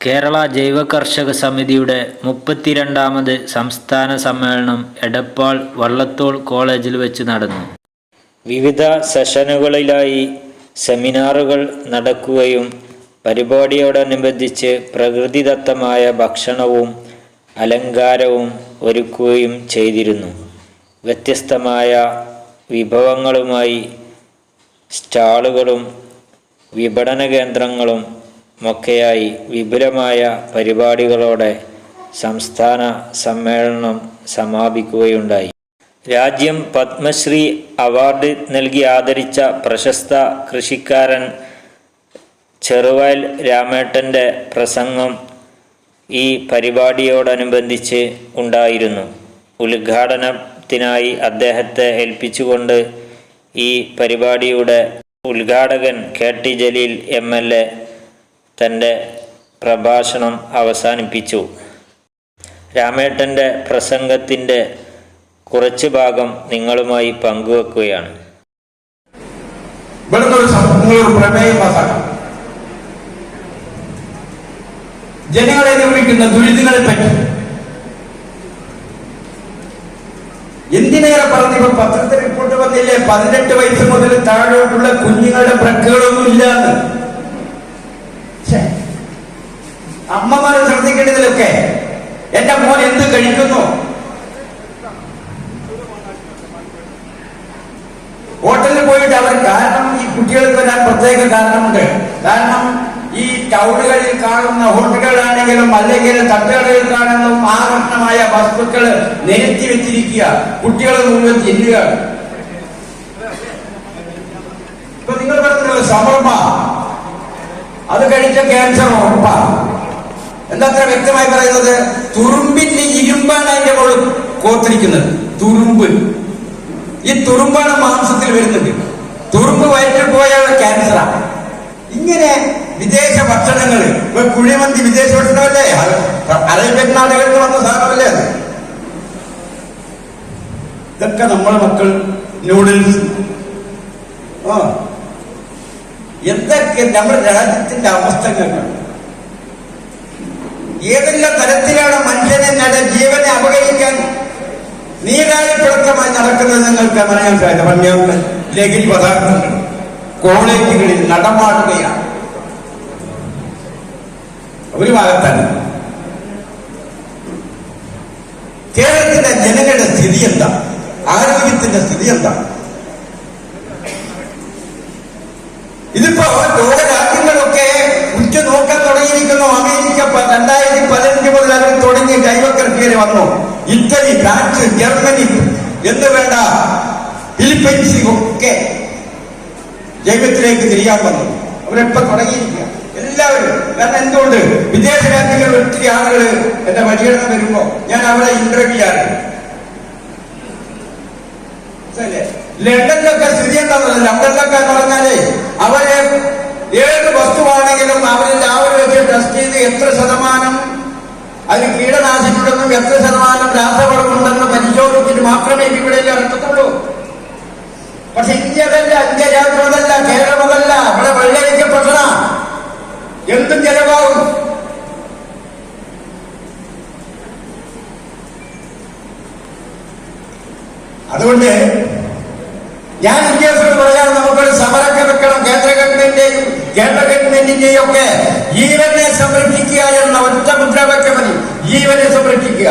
കേരള ജൈവ കർഷക സമിതിയുടെ മുപ്പത്തിരണ്ടാമത് സംസ്ഥാന സമ്മേളനം എടപ്പാൾ വള്ളത്തോൾ കോളേജിൽ വെച്ച് നടന്നു. വിവിധ സെഷനുകളിലായി സെമിനാറുകൾ നടക്കുകയും പരിപാടിയോടനുബന്ധിച്ച് പ്രകൃതിദത്തമായ ഭക്ഷണവും അലങ്കാരവും ഒരുക്കുകയും ചെയ്തിരുന്നു. വ്യത്യസ്തമായ വിഭവങ്ങളുമായി സ്റ്റാളുകളും വിപണന കേന്ദ്രങ്ങളും ഒക്കെയായി വിപുലമായ പരിപാടികളോടെ സംസ്ഥാന സമ്മേളനം സമാപിക്കുകയുണ്ടായി. രാജ്യം പത്മശ്രീ അവാർഡ് നൽകി ആദരിച്ച പ്രശസ്ത കൃഷിക്കാരൻ ചെറുവയൽ രാമേട്ടന്റെ പ്രസംഗം ഈ പരിപാടിയോടനുബന്ധിച്ച് ഉണ്ടായിരുന്നു. ഉദ്ഘാടനത്തിനായി അദ്ദേഹത്തെ ഏൽപ്പിച്ചുകൊണ്ട് ഈ പരിപാടിയുടെ ഉദ്ഘാടകൻ K T Jaleel M L A തന്റെ പ്രഭാഷണം അവസാനിപ്പിച്ചു. രാമേട്ടന്റെ പ്രസംഗത്തിന്റെ കുറച്ച് ഭാഗം നിങ്ങളുമായി പങ്കുവെക്കുകയാണ്. ജനങ്ങളെ നിർമ്മിക്കുന്ന ദുരിതങ്ങളെ പറ്റി. എന്തിനേറെ പറഞ്ഞു? ഇപ്പൊ പത്രത്തിൽ റിപ്പോർട്ട് വന്നില്ലേ? പതിനെട്ട് വയസ്സ് മുതൽ താഴോട്ടുള്ള കുഞ്ഞുങ്ങളുടെ പ്രക്കുകളൊന്നും ഇല്ലാന്ന്. അമ്മമാരെ ശ്രദ്ധിക്കേണ്ടതിലൊക്കെ എന്റെ മോൻ എന്ത് കഴിക്കുന്നു? ഹോട്ടലിൽ പോയിട്ട് അവർ കാരണം ഈ കുട്ടികൾക്ക് വരാൻ പ്രത്യേക കാരണമുണ്ട്. കാരണം ഈ ടൗണുകളിൽ കാണുന്ന ഹോട്ടലുകളാണെങ്കിലും അല്ലെങ്കിൽ തട്ടുകടകളിൽ കാണുന്ന ആകർഷണമായ വസ്തുക്കൾ നിരത്തി വെച്ചിരിക്കുക. കുട്ടികളെ മുഴുവൻ ചെല്ലുക ഇപ്പൊ നിങ്ങൾ പറഞ്ഞത് സമർമ്മ അത് കഴിച്ച ക്യാൻസർ ഉറപ്പാ എന്താ അത്ര വ്യക്തമായി പറയുന്നത്? തുറുമ്പിന്റെ ഇരുമ്പാണ് അതിന്റെ മുകളിൽ കോത്തിരിക്കുന്നത്. തുറുമ്പ് ഈ തുറുമ്പാണ് മാംസത്തിൽ വരുന്നത്. തുറുമ്പ് വയറ്റിൽ പോയാണ് ക്യാൻസറാണ് ഇങ്ങനെ വിദേശ ഭക്ഷണങ്ങൾ ഇപ്പൊ കുഴിമന്തി വിദേശ ഭക്ഷണമല്ലേ? അറേബ്യൻ നാടുകളിൽ നിന്ന് വന്ന സാധനമല്ലേ അത്? ഇതൊക്കെ നമ്മളെ മക്കൾ നൂഡിൽസ് ആ. എന്തൊക്കെ നമ്മുടെ രാജ്യത്തിന്റെ അവസ്ഥകൾ ഏതെല്ലാം തരത്തിലാണ് മനുഷ്യനെ നട ജീവനെ അപകരിക്കാൻ നീരാളിപ്പിടുത്തമായി നടക്കുന്നത് നിങ്ങൾക്ക് പറയാൻ സാധിക്കും. പറഞ്ഞ ലഹരി പദാർത്ഥങ്ങൾ കോളേജുകളിൽ നടമാടുകയാണ്. ഒരു ഭാഗത്താണ്. കേരളത്തിലെ ജനങ്ങളുടെ സ്ഥിതി എന്താ? ആരോഗ്യത്തിന്റെ സ്ഥിതി എന്താ? ഇതിപ്പോ അവർ തുടങ്ങി ജൈവകൃഷിയിൽ വന്നു. ഇറ്റലി ഫ്രാൻസ് ജർമ്മനി എന്ന് വേണ്ട ഫിലിപ്പൈൻസ് ഒക്കെ ജൈവത്തിലേക്ക് തിരിയാൻ വന്നു. അവരെപ്പോ തുടങ്ങിയിരിക്കുക. എല്ലാവരും കാരണം എന്തുകൊണ്ട്? വിദേശ രാജ്യങ്ങളിൽ ഒത്തിരി ആളുകൾ എന്റെ പരിഗണന വരുമ്പോ ഞാൻ അവിടെ ഇന്റർവ്യൂ ആണ്? ലണ്ടനിലൊക്കെ സ്ഥിതി എന്താണെന്ന് ലണ്ടനിലൊക്കെ പറഞ്ഞാലേ അവരെ ഏത് വസ്തുവാണെങ്കിലും അവരിൽ രാവിലെ വെച്ച് ടെസ്റ്റ് ചെയ്ത് എത്ര ശതമാനം അതിന് കീടനാശിനിയുണ്ടെന്നും എത്ര ശതമാനം രാസവളമുണ്ടെന്ന് പരിശോധിച്ചിട്ട് മാത്രമേ ഇവിടെ ഇറക്കത്തുള്ളൂ പക്ഷെ ഇന്ത്യതല്ല ഇന്ത്യ രാജ്യം അതല്ല കേരളം അതല്ല ഇവിടെ വെള്ളരിക്ക പ്രശ്ന എന്തും ചെലവാകും അതുകൊണ്ട് ഞാൻ ഉദ്യോഗസ്ഥരോട് പറയാൻ നമുക്കൊരു സമരമൊക്കെ വെക്കണം. കേന്ദ്ര ഗവൺമെന്റിന്റെയും കേന്ദ്ര ഗവൺമെന്റിന്റെയും ഒക്കെ ജീവനെ സംരക്ഷിക്കുക എന്ന ഒറ്റ മുദ്രാവാക്യം ജീവനെ സംരക്ഷിക്കുക